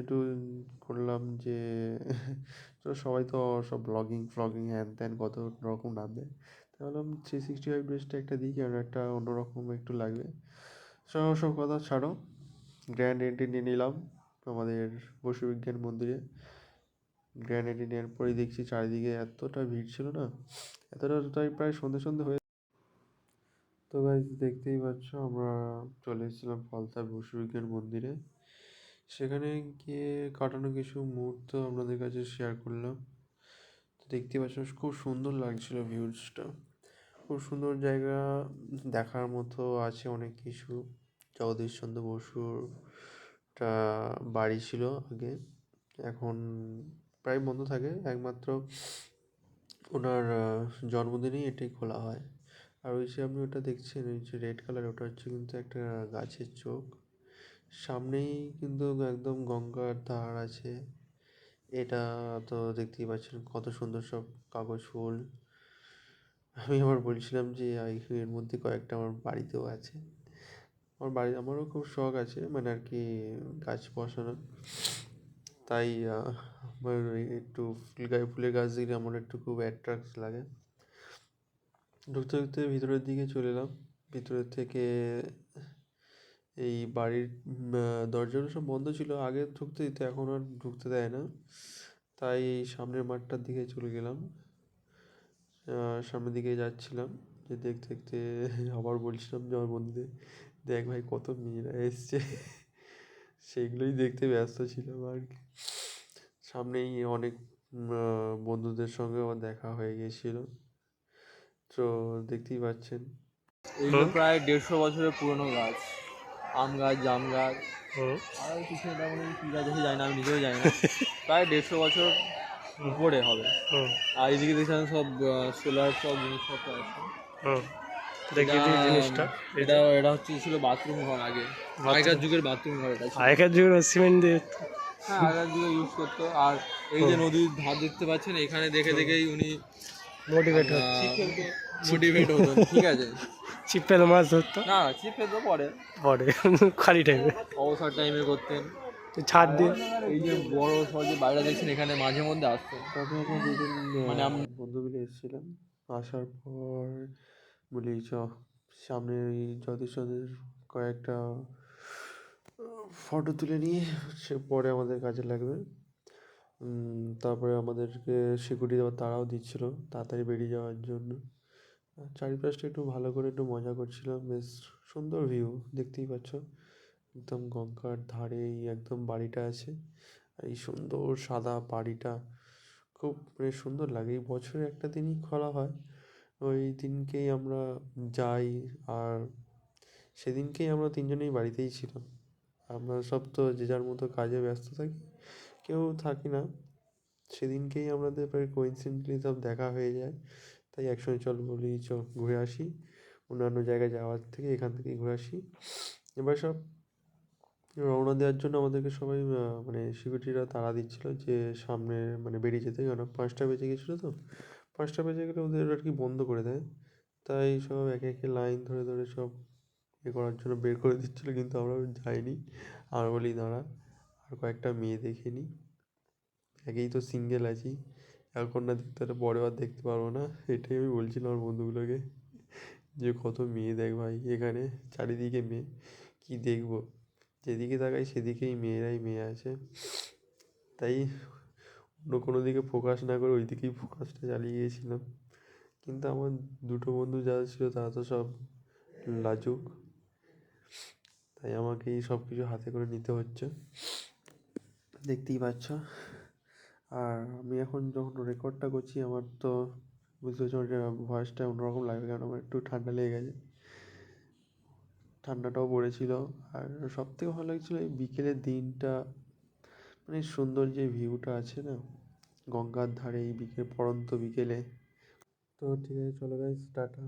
একটু করলাম যে, তো সবাই তো সব ব্লগিং ফ্লগিং হ্যান ত্যান কত রকম নাম দেয় তাই ভাবলাম থ্রি সিক্সটি ফাইভ ডেজটা একটা দিই, কারণ একটা অন্যরকম একটু লাগবে। সব কথা ছাড়ো গ্র্যান্ড এন্ট্রি নিয়ে নিলাম আমাদের বসু বিজ্ঞান মন্দিরে। গ্র্যান্ড এন্ট্রি নেওয়ার পরেই দেখছি চারিদিকে এতটা ভিড় ছিল না, এতটা তাই প্রায় সন্ধে সন্ধে হয়ে তো গাইজ দেখতেই পাচ্ছ আমরা চলে এসেছিলাম ফলতা বসু বিজ্ঞান মন্দিরে। সেখানে গিয়ে কাটানো কিছু মুহূর্ত আপনাদের কাছে শেয়ার করলাম। তো দেখতেই পাচ্ছ খুব সুন্দর লাগছিল ভিউজটা খুব সুন্দর জায়গা দেখার মতো আছে অনেক কিছু। জগদীশচন্দ্র বসুর বাড়ি ছিল আগে। এখন প্রায় বন্ধ থাকে। একমাত্র ওনার জন্মদিনেই এটাই খোলা হয়। আর ওই যে আপনি ওটা দেখছেন, ওই যে রেড কালার ওটা হচ্ছে কিন্তু একটা গাছের চোখ। সামনেই কিন্তু একদম গঙ্গার ধার আছে। এটা তো দেখতেই পাচ্ছেন কত সুন্দর সব কাগজ ফুল। আমি আবার বলছিলাম যে এর মধ্যে কয়েকটা আমার বাড়িতেও আছে। আমার বাড়ি, আমারও খুব শখ আছে মানে আর কি গাছ বসানোর। তাই আমার একটু ফুল গায়ে ফুলের গাছ দেখলে আমার একটু খুব অ্যাট্রাক্ট লাগে। ঢুকতে ঢুকতে ভিতরের দিকে চলে এলাম। ভিতরের থেকে এই বাড়ির দরজাগুলো সব বন্ধ ছিল, আগে ঢুকতে দিত, এখন আর ঢুকতে দেয় না। তাই এই সামনের মাঠটার দিকে চলে গেলাম। সামনের দিকে যাচ্ছিলাম, যে দেখতে দেখতে আবার বলছিলাম যে আমার বন্ধুদের, দেখ ভাই কত মেয়েরা এসছে। সেইগুলোই দেখতে ব্যস্ত ছিলাম আর কি। সামনেই অনেক বন্ধুদের সঙ্গে আমার দেখা হয়ে গিয়েছিল। তো দেখতেই পাচ্ছেন। এইগুলো প্রায় দেড়শো বছরের পুরনো গাছ। আম গাছ জাম গাছ। আর কিছু এটা মনে কী গাছ আছে জানি না আমি নিজেও জানি না। প্রায় দেড়শো বছর উপরে হবে। আর এদিকে দেখছিলাম সব সোলার সব জিনিসপত্র আছে। দেখি জিনিসটা। এটা এটা হচ্ছে ছিল বাথরুম ঘর আগে। আগেকার যুগের বাথরুম ঘর এটা আগেকার যুগের সিমেন্ট দিয়ে। হ্যাঁ আগেকার যুগে ইউজ করতো। আর এই যে নদীর ধার দেখতে পাচ্ছেন এখানে দেখে দেখেই উনি মোটিভেট হচ্ছে। মোটিভেট হতেন। ঠিক আছে? চিপেল মাছ ধরতো। না চিপ তো পরে পরে খালি টাইমে অবসর টাইমে করতেন। ছাদ দিয়ে এই যে বড় সড় যে বাড়িটা দেখছেন এখানে মাঝে মধ্যে আসতেন তারপর আমরা মানে আম- বন্ধু মিলে এসেছিলাম। আসার পর বলি চ সামনে ওই যতীশচন্দ্রের কয়েকটা ফটো তুলে নিয়ে সে পরে আমাদের কাজে লাগবে। তারপরে আমাদেরকে সিকিউরিটি দেওয়ার তারাও দিচ্ছিল তাড়াতাড়ি বেরিয়ে যাওয়ার জন্য। চারিপাশটা একটু ভালো করে একটু মজা করছিলাম। বেশ সুন্দর ভিউ দেখতেই পাচ্ছ। একদম গঙ্গার ধারে এই একদম বাড়িটা আছে। আর এই সুন্দর সাদা বাড়িটা খুব মানে সুন্দর লাগে। এই বছরে একটা দিনই খোলা হয়। ওই দিনকেই আমরা যাই আর সেদিনকেই আমরা তিনজনেই বাড়িতেই ছিলাম। আমরা সব তো যে যার মতো কাজে ব্যস্ত থাকি, কেউ থাকি না। সেদিনকেই আমাদের প্রায় কোইন্সিডেন্টলি সব দেখা হয়ে যায়। তাই একসঙ্গে চল বলি চ ঘুরে আসি। অন্যান্য জায়গায় যাওয়ার থেকে এখান থেকেই ঘুরে আসি। এবার সব রওনা দেওয়ার জন্য আমাদেরকে সবাই মানে সিকিউরিটিরা তাড়া দিচ্ছিল যে সামনে মানে বেরিয়ে যেতে। কেন পাঁচটা বেজে গেছিল তো। পাঁচটা বেজে গেলে ওদের আর কি বন্ধ করে দেয়। তাই সব একে একে লাইন ধরে ধরে সব এ করার জন্য বের করে দিচ্ছিল, কিন্তু আমরা যাইনি। আর বলি, দাঁড়া, আর কয়েকটা মেয়ে দেখে নিই একেই তো সিঙ্গেল আছি। এখন না দেখতে হলে পরে আর দেখতে পারব না। এটাই আমি বলছিলাম আমার বন্ধুগুলোকে যে কত মেয়ে দেখ ভাই, এখানে চারিদিকে মেয়ে। কী দেখব? যেদিকে তাকাই সেদিকেই মেয়েরাই মেয়ে আছে। তাই অন্য কোনো দিকে ফোকাস না করে ওই দিকেই ফোকাসটা চালিয়ে গিয়েছিলাম। কিন্তু আমার দুটো বন্ধু যারা ছিল তারা তো সব লাজুক। তাই আমাকেই সব কিছু হাতে করে নিতে হচ্ছে। দেখতেই পাচ্ছ। আর আমি এখন যখন রেকর্ডটা করছি, আমার তো বুঝতে পারছি ভয়েসটা অন্যরকম লাগবে, কারণ আমার একটু ঠান্ডা লেগে গেছে। ঠান্ডাটাও পড়েছিল। আর সব থেকে ভালো লাগছিল এই বিকেলের দিনটা মানে সুন্দর যে ভিউটা আছে না, গঙ্গার ধারে এই বিকেল, পড়ন্ত বিকেলে। তো ঠিক আছে, চলো গাইস টাটা।